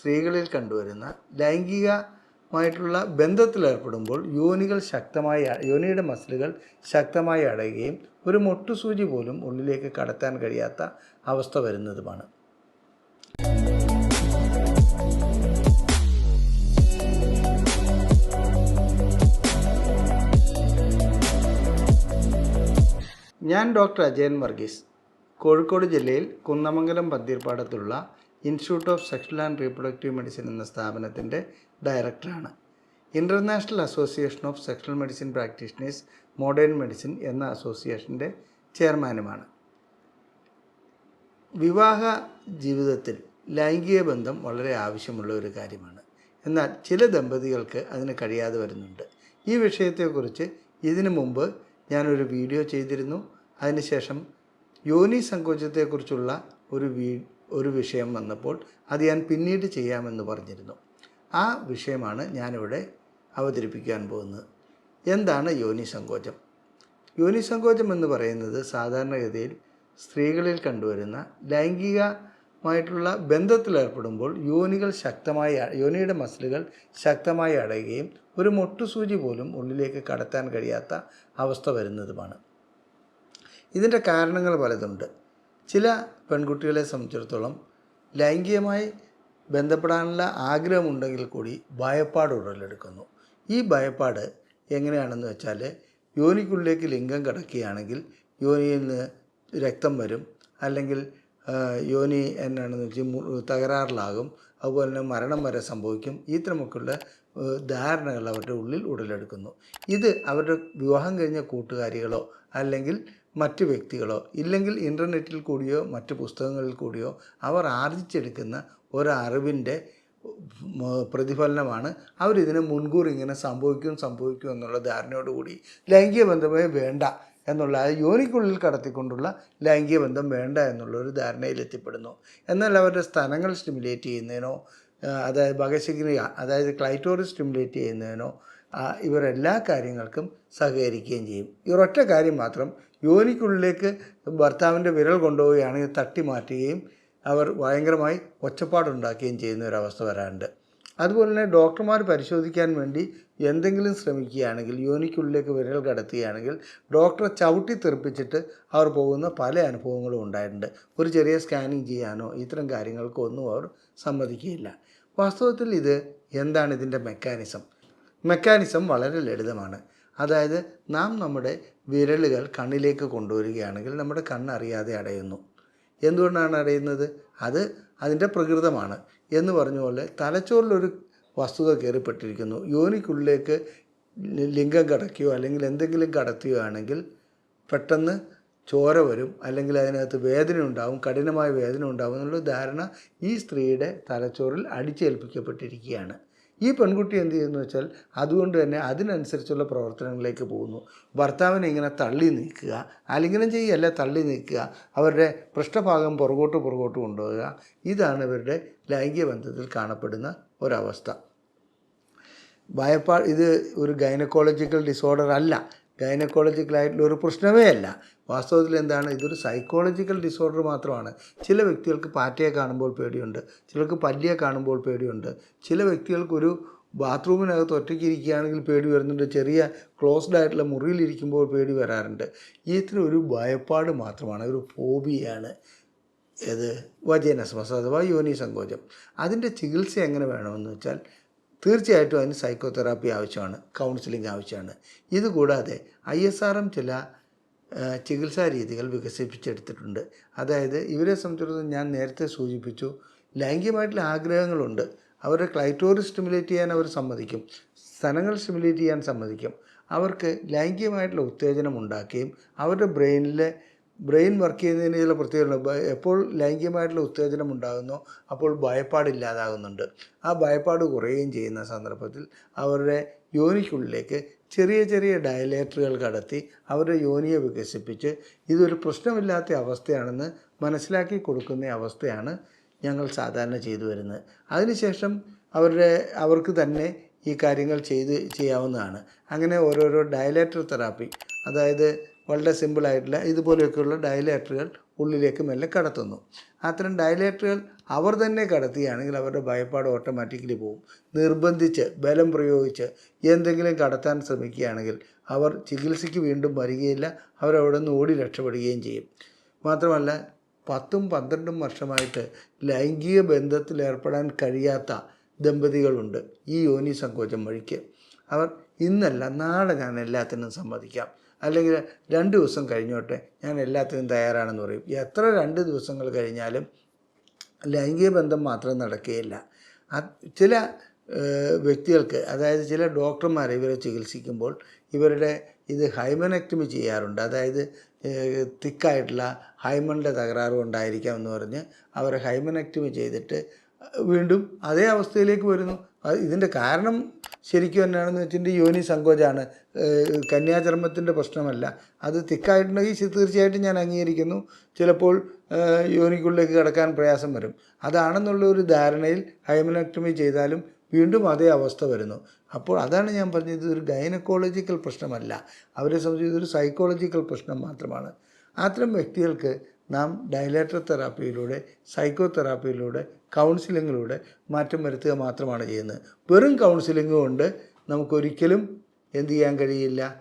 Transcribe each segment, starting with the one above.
സ്ത്രീകളിൽ കണ്ടുവരുന്ന ലൈംഗികമായിട്ടുള്ള ബന്ധത്തിലേർപ്പെടുമ്പോൾ യോനികൾ ശക്തമായി യോനിയുടെ മസിലുകൾ ശക്തമായി അടയുകയും ഒരു മൊട്ടുസൂചി പോലും ഉള്ളിലേക്ക് കടത്താൻ കഴിയാത്ത അവസ്ഥ വരുന്നതുമാണ്. ഞാൻ ഡോക്ടർ അജയൻ വർഗീസ്. കോഴിക്കോട് ജില്ലയിൽ Kunnamangalam പന്തീർപ്പാടത്തുള്ള institute of sexual and reproductive medicine എന്ന സ്ഥാപനത്തിന്റെ ഡയറക്ടറാണ്. International association of sexual medicine practitioners modern medicine എന്ന അസോസിയേഷന്റെ ചെയർമാനുമാണ്. വിവാഹ ജീവിതത്തിൽ ലൈംഗിക ബന്ധം വളരെ ആവശ്യമുള്ള ഒരു കാര്യമാണ്. എന്നാൽ ചില ദമ്പതികൾക്ക് അതിന് കഴിയാതെ വരുന്നുണ്ട്. ഈ വിഷയത്തെക്കുറിച്ച് ഇതിനു മുമ്പ് ഞാനൊരു വീഡിയോ ചെയ്തിരുന്നു. അതിനുശേഷം യോനി സങ്കോചത്തെക്കുറിച്ചുള്ള ഒരു വീ ഒരു വിഷയം വന്നപ്പോൾ അത് ഞാൻ പിന്നീട് ചെയ്യാമെന്ന് പറഞ്ഞിരുന്നു. ആ വിഷയമാണ് ഞാനിവിടെ അവതരിപ്പിക്കാൻ പോകുന്നത്. എന്താണ് യോനി സങ്കോചം? യോനി സങ്കോചം എന്ന് പറയുന്നത് സാധാരണഗതിയിൽ സ്ത്രീകളിൽ കണ്ടുവരുന്ന ലൈംഗികമായിട്ടുള്ള ബന്ധത്തിലേർപ്പെടുമ്പോൾ യോനികൾ ശക്തമായി യോനിയുടെ മസിലുകൾ ശക്തമായി അടയുകയും ഒരു മൊട്ടുസൂചി പോലും ഉള്ളിലേക്ക് കടത്താൻ കഴിയാത്ത അവസ്ഥ വരുന്നതുമാണ്. ഇതിന്റെ കാരണങ്ങൾ പലതുണ്ട്. ചില പെൺകുട്ടികളെ സംബന്ധിച്ചിടത്തോളം ലൈംഗികമായി ബന്ധപ്പെടാനുള്ള ആഗ്രഹമുണ്ടെങ്കിൽ കൂടി ഭയപ്പാട് ഉടലെടുക്കുന്നു. ഈ ഭയപ്പാട് എങ്ങനെയാണെന്ന് വെച്ചാൽ യോനിക്കുള്ളിലേക്ക് ലിംഗം കിടക്കുകയാണെങ്കിൽ യോനിയിൽ നിന്ന് രക്തം വരും. അല്ലെങ്കിൽ യോനി എന്നാണെന്ന് വെച്ചാൽ തകരാറിലാകും. അതുപോലെ തന്നെ മരണം വരെ സംഭവിക്കും. ഇത്തരമൊക്കെയുള്ള ധാരണകൾ അവരുടെ ഉള്ളിൽ ഉടലെടുക്കുന്നു. ഇത് അവരുടെ വിവാഹം കഴിഞ്ഞ കൂട്ടുകാരികളോ അല്ലെങ്കിൽ മറ്റ് വ്യക്തികളോ ഇല്ലെങ്കിൽ ഇന്റർനെറ്റിൽ കൂടിയോ മറ്റ് പുസ്തകങ്ങളിൽ കൂടിയോ അവർ ആർജിച്ചെടുക്കുന്ന ഒരറിവിന്റെ പ്രതിഫലനമാണ് അവരിതിനെ മുൻകൂർ ഇങ്ങനെ സംഭവിക്കും സംഭവിക്കും എന്നുള്ള ധാരണയോടുകൂടി ലൈംഗിക ബന്ധമേ വേണ്ട എന്നുള്ള യോനിക്കുള്ളിൽ കടത്തിക്കൊണ്ടുള്ള ലൈംഗിക ബന്ധം വേണ്ട എന്നുള്ള ഒരു ധാരണയിൽ എത്തിപ്പെടുന്നു. എന്നാൽ അവരുടെ സ്ഥലങ്ങൾ സ്റ്റിമുലേറ്റ് ചെയ്യുന്നതിനോ അതായത് ഭഗശക്തി അതായത് ക്ലൈറ്റോറി സ്റ്റിമുലേറ്റ് ചെയ്യുന്നതിനോ ഇവരെല്ലാ കാര്യങ്ങൾക്കും സഹകരിക്കുകയും ചെയ്യും. ഇവരൊറ്റ കാര്യം മാത്രം യോനിക്കുള്ളിലേക്ക് ഭർത്താവിന്റെ വിരൽ കൊണ്ടുപോവുകയാണെങ്കിൽ തട്ടി മാറ്റുകയും അവർ ഭയങ്കരമായി ഒച്ചപ്പാടുണ്ടാക്കുകയും ചെയ്യുന്ന ഒരവസ്ഥ വരാറുണ്ട്. അതുപോലെ തന്നെ ഡോക്ടർമാർ പരിശോധിക്കാൻ വേണ്ടി എന്തെങ്കിലും ശ്രമിക്കുകയാണെങ്കിൽ യോനിക്കുള്ളിലേക്ക് വിരൽ കടത്തുകയാണെങ്കിൽ ഡോക്ടറെ ചവിട്ടി തെറിപ്പിച്ചിട്ട് അവർ പോകുന്ന പല അനുഭവങ്ങളും ഉണ്ടായിട്ടുണ്ട്. ഒരു ചെറിയ സ്കാനിങ് ചെയ്യാനോ ഇത്തരം കാര്യങ്ങൾക്കോ ഒന്നും അവർ സമ്മതിക്കുകയില്ല. വാസ്തവത്തിൽ ഇത് എന്താണ് ഇതിന്റെ മെക്കാനിസം? മെക്കാനിസം വളരെ ലളിതമാണ്. അതായത് നാം നമ്മുടെ വിരലുകൾ കണ്ണിലേക്ക് കൊണ്ടുവരികയാണെങ്കിൽ നമ്മുടെ കണ്ണ് അറിയാതെ അടയുന്നു. എന്തുകൊണ്ടാണ് അടയുന്നത്? അത് അതിന്റെ പ്രകൃതമാണ് എന്ന് പറഞ്ഞ പോലെ തലച്ചോറിലൊരു വസ്തുത കയറിപ്പെട്ടിരിക്കുന്നു. യോനിക്കുള്ളിലേക്ക് ലിംഗം കടക്കുകയോ അല്ലെങ്കിൽ എന്തെങ്കിലും കടത്തുകയോ ആണെങ്കിൽ പെട്ടെന്ന് ചോര വരും അല്ലെങ്കിൽ അതിനകത്ത് വേദന ഉണ്ടാവും കഠിനമായ വേദന ഉണ്ടാകും എന്നുള്ള ധാരണ ഈ സ്ത്രീയുടെ തലച്ചോറിൽ അടിച്ചേൽപ്പിക്കപ്പെട്ടിരിക്കുകയാണ്. ഈ പെൺകുട്ടി എന്ത് ചെയ്യുന്നു വെച്ചാൽ അതുകൊണ്ട് തന്നെ അതിനനുസരിച്ചുള്ള പ്രവർത്തനങ്ങളിലേക്ക് പോകുന്നു. ഭർത്താവിനെ ഇങ്ങനെ തള്ളി നീക്കുക ആലിംഗനം ചെയ്യല്ല തള്ളി നീക്കുക അവരുടെ പൃഷ്ഠഭാഗം പുറകോട്ട് പുറകോട്ട് കൊണ്ടുപോവുക ഇതാണ് ഇവരുടെ ലൈംഗിക ബന്ധത്തിൽ കാണപ്പെടുന്ന ഒരവസ്ഥ. ഭയപ്പാട് ഇത് ഒരു ഗൈനക്കോളജിക്കൽ ഡിസോർഡർ അല്ല. ഗൈനക്കോളജിക്കലായിട്ടുള്ള ഒരു പ്രശ്നമേ അല്ല. വാസ്തവത്തിൽ എന്താണ്? ഇതൊരു സൈക്കോളജിക്കൽ ഡിസോർഡർ മാത്രമാണ്. ചില വ്യക്തികൾക്ക് പാറ്റയെ കാണുമ്പോൾ പേടിയുണ്ട്. ചിലർക്ക് പല്ലിയെ കാണുമ്പോൾ പേടിയുണ്ട്. ചില വ്യക്തികൾക്കൊരു ബാത്റൂമിനകത്ത് ഒറ്റയ്ക്ക് ഇരിക്കുകയാണെങ്കിൽ പേടി വരുന്നുണ്ട്. ചെറിയ ക്ലോസ്ഡ് ആയിട്ടുള്ള മുറിയിലിരിക്കുമ്പോൾ പേടി വരാറുണ്ട്. ഇതിന് ഒരു ഭയപ്പാട് മാത്രമാണ്. ഒരു ഫോബിയാണ്. ഏത്? വജനസ്മസ് അഥവാ യോനി സങ്കോചം അതിന്റെ ചികിത്സ എങ്ങനെ വേണമെന്ന് വെച്ചാൽ തീർച്ചയായിട്ടും അതിന് സൈക്കോതെറാപ്പി ആവശ്യമാണ്. കൗൺസിലിംഗ് ആവശ്യമാണ്. ഇതുകൂടാതെ ഐ എസ് ആർ എം ചില ചികിത്സാ രീതികൾ വികസിപ്പിച്ചെടുത്തിട്ടുണ്ട്. അതായത് ഇവരെ സംബന്ധിച്ചിടത്തോളം ഞാൻ നേരത്തെ സൂചിപ്പിച്ചു ലൈംഗികമായിട്ടുള്ള ആഗ്രഹങ്ങളുണ്ട്. അവരുടെ ക്ലൈറ്റോറിസ് സ്റ്റിമുലേറ്റ് ചെയ്യാൻ അവർ സമ്മതിക്കും സ്ഥലങ്ങൾ സ്റ്റിമുലേറ്റ് ചെയ്യാൻ സമ്മതിക്കും. അവർക്ക് ലൈംഗികമായിട്ടുള്ള ഉത്തേജനം ഉണ്ടാക്കുകയും അവരുടെ ബ്രെയിനിലെ ബ്രെയിൻ വർക്ക് ചെയ്യുന്നതിന് ചില പ്രത്യേകതകളുണ്ട് ഭയ- എപ്പോൾ ലൈംഗികമായിട്ടുള്ള ഉത്തേജനം ഉണ്ടാകുന്നു അപ്പോൾ ഭയപ്പാടില്ലാതാകുന്നുണ്ട് ആ ഭയപ്പാട് കുറയുകയും ചെയ്യുന്ന സന്ദർഭത്തിൽ അവരുടെ യോനിക്കുള്ളിലേക്ക് ചെറിയ ചെറിയ ഡയലേറ്ററുകൾ കടത്തി അവരുടെ യോനിയെ വികസിപ്പിച്ച് ഇതൊരു പ്രശ്നമില്ലാത്ത അവസ്ഥയാണെന്ന് മനസ്സിലാക്കി കൊടുക്കുന്ന അവസ്ഥയാണ് ഞങ്ങൾ സാധാരണ ചെയ്തു വരുന്നത്. അതിനുശേഷം അവരുടെ അവർക്ക് തന്നെ ഈ കാര്യങ്ങൾ ചെയ്ത് ചെയ്യാവുന്നതാണ്. അങ്ങനെ ഓരോരോ ഡയലേറ്റർ തെറാപ്പി അതായത് വളരെ സിമ്പിളായിട്ടുള്ള ഇതുപോലെയൊക്കെയുള്ള ഡയലേറ്ററുകൾ ഉള്ളിലേക്ക് മെല്ലെ കടത്തുന്നു. അത്തരം ഡയലേറ്ററുകൾ അവർ തന്നെ കടത്തുകയാണെങ്കിൽ അവരുടെ ഭയപ്പാട് ഓട്ടോമാറ്റിക്കലി പോകും നിർബന്ധിച്ച് ബലം പ്രയോഗിച്ച് എന്തെങ്കിലും കടത്താൻ ശ്രമിക്കുകയാണെങ്കിൽ അവർ ചികിത്സയ്ക്ക് വീണ്ടും വരികയില്ല അവരവിടെ നിന്ന് ഓടി രക്ഷപ്പെടുകയും ചെയ്യും. മാത്രമല്ല പത്തും പന്ത്രണ്ടും വർഷമായിട്ട് ലൈംഗിക ബന്ധത്തിൽ ഏർപ്പെടാൻ കഴിയാത്ത ദമ്പതികളുണ്ട് ഈ യോനി സങ്കോചം വഴിക്ക്. അവർ ഇന്നല്ല നാളെ ഞാൻ എല്ലാത്തിനും സമ്മതിക്കാം. അല്ലെങ്കിൽ രണ്ട് ദിവസം കഴിഞ്ഞോട്ടെ ഞാൻ എല്ലാത്തിനും തയ്യാറാണെന്ന് പറയും. എത്ര രണ്ട് ദിവസങ്ങൾ കഴിഞ്ഞാലും ലൈംഗിക ബന്ധം മാത്രം നടക്കുകയില്ല. ചില വ്യക്തികൾക്ക് അതായത് ചില ഡോക്ടർമാർ ഇവരെ ചികിത്സിക്കുമ്പോൾ ഇവരുടെ ഇത് ഹൈമനക്ടമി ചെയ്യാറുണ്ട്. അതായത് തിക്കായിട്ടുള്ള ഹൈമണിന്റെ തകരാറ് കൊണ്ടായിരിക്കാം എന്ന് പറഞ്ഞ് അവരെ ഹൈമനക്ടമി ചെയ്തിട്ട് വീണ്ടും അതേ അവസ്ഥയിലേക്ക് വരുന്നു. ഇതിന്റെ കാരണം ശരിക്കും എന്നാണെന്ന് വെച്ചിട്ടുണ്ടെങ്കിൽ യോനി സങ്കോചമാണ് കന്യാചർമ്മത്തിന്റെ പ്രശ്നമല്ല. അത് തിക്കായിട്ടുണ്ടെങ്കിൽ തീർച്ചയായിട്ടും ഞാൻ അംഗീകരിക്കുന്നു. ചിലപ്പോൾ യോനിക്കുള്ളിലേക്ക് കിടക്കാൻ പ്രയാസം വരും. അതാണെന്നുള്ള ഒരു ധാരണയിൽ ഹൈമനക്ടമി ചെയ്താലും വീണ്ടും അതേ അവസ്ഥ വരുന്നു. അപ്പോൾ അതാണ് ഞാൻ പറഞ്ഞത് ഇതൊരു ഗൈനക്കോളജിക്കൽ പ്രശ്നമല്ല. അവരെ സംബന്ധിച്ച് ഇതൊരു സൈക്കോളജിക്കൽ പ്രശ്നം മാത്രമാണ്. അത്തരം വ്യക്തികൾക്ക് നാം ഡയലേറ്റർ തെറാപ്പിയിലൂടെ സൈക്കോ തെറാപ്പിയിലൂടെ കൗൺസിലിങ്ങിലൂടെ മാറ്റം വരുത്തുക മാത്രമാണ് ചെയ്യുന്നത്. വെറും കൗൺസിലിംഗ് കൊണ്ട് നമുക്കൊരിക്കലും എന്ത് ചെയ്യാൻ കഴിയില്ല.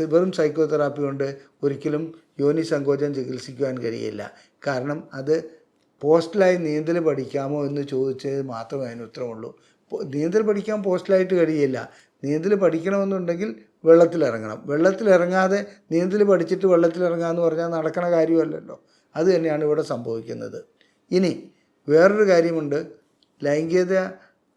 വെറും സൈക്കോതെറാപ്പി കൊണ്ട് ഒരിക്കലും യോനി സങ്കോചം ചികിത്സിക്കുവാൻ കഴിയില്ല. കാരണം അത് പോസ്റ്റലായി നീന്തൽ പഠിക്കാമോ എന്ന് ചോദിച്ചത് മാത്രമേ അതിന് ഉത്തരമുള്ളൂ. നീന്തൽ പഠിക്കാൻ പോസ്റ്റലായിട്ട് കഴിയില്ല. നീന്തൽ പഠിക്കണമെന്നുണ്ടെങ്കിൽ വെള്ളത്തിലിറങ്ങണം. വെള്ളത്തിലിറങ്ങാതെ നീന്തൽ പഠിച്ചിട്ട് വെള്ളത്തിലിറങ്ങാമെന്ന് പറഞ്ഞാൽ നടക്കണ കാര്യമല്ലല്ലോ. അത് തന്നെയാണ് ഇവിടെ സംഭവിക്കുന്നത്. ഇനി വേറൊരു കാര്യമുണ്ട്. ലൈംഗികത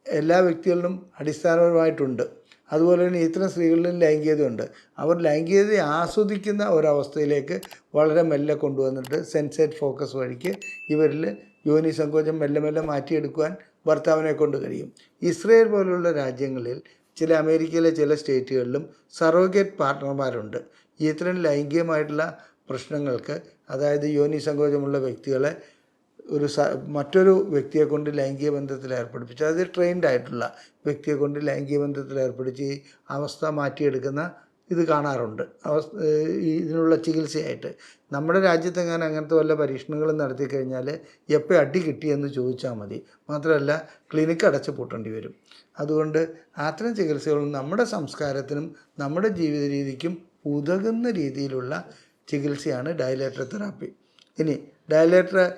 എല്ലാ വ്യക്തികളിലും അടിസ്ഥാനപരമായിട്ടുണ്ട്. അതുപോലെ തന്നെ ഇത്തരം സ്ത്രീകളിലും ലൈംഗികതയുണ്ട്. അവർ ലൈംഗികത ആസ്വദിക്കുന്ന ഒരവസ്ഥയിലേക്ക് വളരെ മെല്ലെ കൊണ്ടുവന്നിട്ട് സെൻസേറ്റ് ഫോക്കസ് വഴിക്ക് ഇവരിൽ യോനി സങ്കോചം മെല്ലെ മെല്ലെ മാറ്റിയെടുക്കുവാൻ ഭർത്താവിനെ കൊണ്ട് കഴിയും. ഇസ്രയേൽ പോലുള്ള രാജ്യങ്ങളിൽ ചില അമേരിക്കയിലെ ചില സ്റ്റേറ്റുകളിലും സറോഗേറ്റ് പാർട്ട്ണർമാരുണ്ട്. ഇത്തരം ലൈംഗികമായിട്ടുള്ള പ്രശ്നങ്ങൾക്ക് അതായത് യോനി സങ്കോചമുള്ള വ്യക്തികളെ ഒരു മറ്റൊരു വ്യക്തിയെ കൊണ്ട് ലൈംഗിക ബന്ധത്തിൽ ഏർപ്പെടുപ്പിച്ച് അത് ട്രെയിൻഡ് ആയിട്ടുള്ള വ്യക്തിയെ കൊണ്ട് ലൈംഗിക ബന്ധത്തിൽ ഏർപ്പെടുത്തി അവസ്ഥ മാറ്റിയെടുക്കുന്ന ഇത് കാണാറുണ്ട്. അവസ്ഥ ഇതിനുള്ള ചികിത്സയായിട്ട്. നമ്മുടെ രാജ്യത്തെങ്ങാനും അങ്ങനത്തെ വല്ല പരീക്ഷണങ്ങളും നടത്തി കഴിഞ്ഞാൽ എപ്പോൾ അടി കിട്ടിയെന്ന് ചോദിച്ചാൽ മതി. മാത്രമല്ല ക്ലിനിക്ക് അടച്ചു പൂട്ടേണ്ടി വരും. അതുകൊണ്ട് അത്തരം ചികിത്സകളും നമ്മുടെ സംസ്കാരത്തിനും നമ്മുടെ ജീവിത രീതിക്കും ഉതകുന്ന രീതിയിലുള്ള ചികിത്സയാണ് ഡയലേറ്റർ തെറാപ്പി ഇനി ഡയലേറ്റർ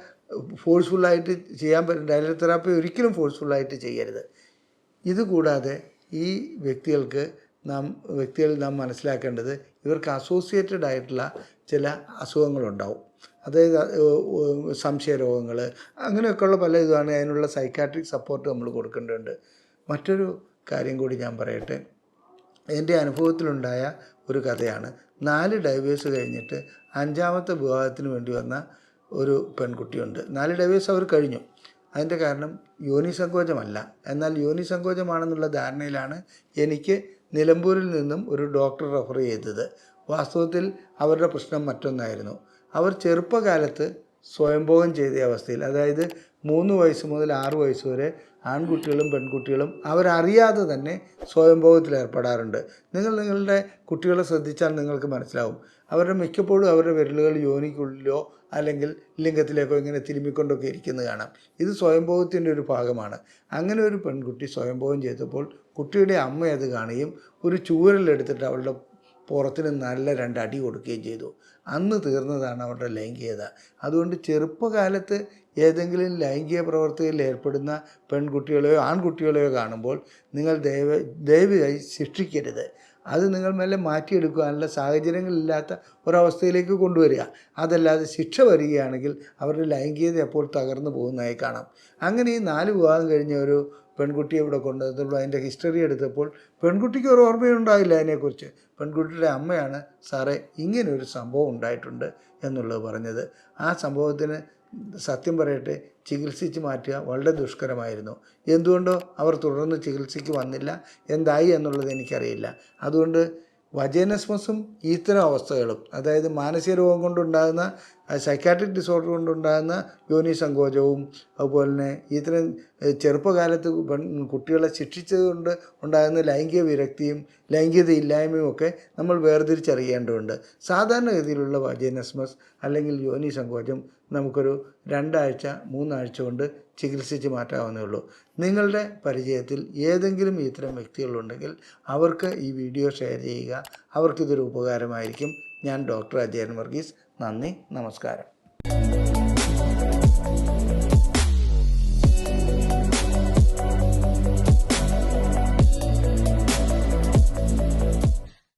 ഫോഴ്സ്ഫുള്ളായിട്ട് ചെയ്യാൻ പറ്റും ഡയലേറ്റർ തെറാപ്പി ഒരിക്കലും ഫോഴ്സ്ഫുള്ളായിട്ട് ചെയ്യരുത്. ഇതുകൂടാതെ ഈ വ്യക്തികൾക്ക് നാം വ്യക്തികൾ നാം മനസ്സിലാക്കേണ്ടത് ഇവർക്ക് അസോസിയേറ്റഡ് ആയിട്ടുള്ള ചില അസുഖങ്ങളുണ്ടാവും. അതായത് സംശയ രോഗങ്ങൾ അങ്ങനെയൊക്കെയുള്ള പല ഇതുമാണ് അതിനുള്ള സൈക്കാട്രിക് സപ്പോർട്ട് നമ്മൾ കൊടുക്കേണ്ടതുണ്ട്. മറ്റൊരു കാര്യം കൂടി ഞാൻ പറയട്ടെ. എന്റെ അനുഭവത്തിലുണ്ടായ ഒരു കഥയാണ്. നാല് ഡൈവേഴ്സ് കഴിഞ്ഞിട്ട് അഞ്ചാമത്തെ വിവാഹത്തിന് വേണ്ടി വന്ന ഒരു പെൺകുട്ടിയുണ്ട്. നാല് ഡൈവേഴ്സ് അവർ കഴിഞ്ഞു. അതിന്റെ കാരണം യോനി സങ്കോചമല്ല എന്നാൽ യോനി സങ്കോചമാണെന്നുള്ള ധാരണയിലാണ് എനിക്ക് നിലമ്പൂരിൽ നിന്നും ഒരു ഡോക്ടർ റെഫർ ചെയ്തത്. വാസ്തവത്തിൽ അവരുടെ പ്രശ്നം മറ്റൊന്നായിരുന്നു. അവർ ചെറുപ്പകാലത്ത് സ്വയംഭോഗം ചെയ്ത അവസ്ഥയിൽ അതായത് മൂന്ന് വയസ്സ് മുതൽ ആറ് വയസ്സ് വരെ ആൺകുട്ടികളും പെൺകുട്ടികളും അവരറിയാതെ തന്നെ സ്വയംഭോഗത്തിൽ ഏർപ്പെടാറുണ്ട് നിങ്ങൾ നിങ്ങളുടെ കുട്ടികളെ ശ്രദ്ധിച്ചാൽ നിങ്ങൾക്ക് മനസ്സിലാവും. അവരുടെ മിക്കപ്പോഴും അവരുടെ വിരലുകൾ യോനിക്കുള്ളിലോ അല്ലെങ്കിൽ ലിംഗത്തിലേക്കോ ഇങ്ങനെ തിരുമ്മിക്കൊണ്ടൊക്കെ ഇരിക്കുന്നത് കാണാം. ഇത് സ്വയംഭോഗത്തിന്റെ ഒരു ഭാഗമാണ്. അങ്ങനെ ഒരു പെൺകുട്ടി സ്വയംഭോഗം ചെയ്തപ്പോൾ കുട്ടിയുടെ അമ്മ അത് കാണുകയും ഒരു ചൂരലെടുത്തിട്ട് അവളുടെ പുറത്തിന് നല്ല രണ്ടടി കൊടുക്കുകയും ചെയ്തു. അന്ന് തീർന്നതാണ് അവരുടെ ലൈംഗികത. അതുകൊണ്ട് ചെറുപ്പകാലത്ത് ഏതെങ്കിലും ലൈംഗിക പ്രവർത്തിയിൽ ഏർപ്പെടുന്ന പെൺകുട്ടികളെയോ ആൺകുട്ടികളെയോ കാണുമ്പോൾ നിങ്ങൾ ദയവ് ദയവായി ശിക്ഷിക്കരുത്. അത് നിങ്ങൾ മെല്ലെ മാറ്റിയെടുക്കുവാനുള്ള സാഹചര്യങ്ങളില്ലാത്ത ഒരവസ്ഥയിലേക്ക് കൊണ്ടുവരിക. അതല്ലാതെ ശിക്ഷ വരികയാണെങ്കിൽ അവരുടെ ലൈംഗികത എപ്പോൾ തകർന്നു പോകുന്നതായി കാണാം. അങ്ങനെ ഈ നാല് വിവാഹം കഴിഞ്ഞ ഒരു പെൺകുട്ടിയെ ഇവിടെ കൊണ്ടുവന്നപ്പോൾ അതിന്റെ ഹിസ്റ്ററി എടുത്തപ്പോൾ പെൺകുട്ടിക്ക് ഒരു ഓർമ്മയുണ്ടായില്ല അതിനെക്കുറിച്ച്. പെൺകുട്ടിയുടെ അമ്മയാണ് സാറേ ഇങ്ങനെ ഒരു സംഭവം ഉണ്ടായിട്ടുണ്ട് എന്നുള്ളത് പറഞ്ഞത്. ആ സംഭവത്തിന് സത്യം പറയട്ടെ ചികിത്സിച്ച് മാറ്റുക വളരെ ദുഷ്കരമായിരുന്നു. എന്തുകൊണ്ടോ അവർ തുടർന്ന് ചികിത്സയ്ക്ക് വന്നില്ല. എന്തായി എന്നുള്ളത് എനിക്കറിയില്ല. അതുകൊണ്ട് വജേനസ്മസും ഇത്തരം അവസ്ഥകളും അതായത് മാനസിക രോഗം കൊണ്ടുണ്ടാകുന്ന സൈക്കാട്രിക് ഡിസോർഡർ കൊണ്ടുണ്ടാകുന്ന യോനി സങ്കോചവും അതുപോലെ തന്നെ ഇത്തരം ചെറുപ്പകാലത്ത് പെൺ കുട്ടികളെ ശിക്ഷിച്ചത് കൊണ്ട് ഉണ്ടാകുന്ന ലൈംഗിക വിരക്തിയും ലൈംഗികത ഇല്ലായ്മയും ഒക്കെ നമ്മൾ വേർതിരിച്ചറിയേണ്ടതുണ്ട്. സാധാരണഗതിയിലുള്ള വജൈനസ്മസ് അല്ലെങ്കിൽ യോനി സങ്കോചം നമുക്കൊരു രണ്ടാഴ്ച മൂന്നാഴ്ച കൊണ്ട് ചികിത്സിച്ച് മാറ്റാവുന്നേ ഉള്ളൂ. നിങ്ങളുടെ പരിചയത്തിൽ ഏതെങ്കിലും ഇത്തരം വ്യക്തികളുണ്ടെങ്കിൽ അവർക്ക് ഈ വീഡിയോ ഷെയർ ചെയ്യുക. അവർക്കിതൊരു ഉപകാരമായിരിക്കും. ഞാൻ ഡോക്ടർ അജയൻ വർഗീസ്. നന്ദി നമസ്കാരം.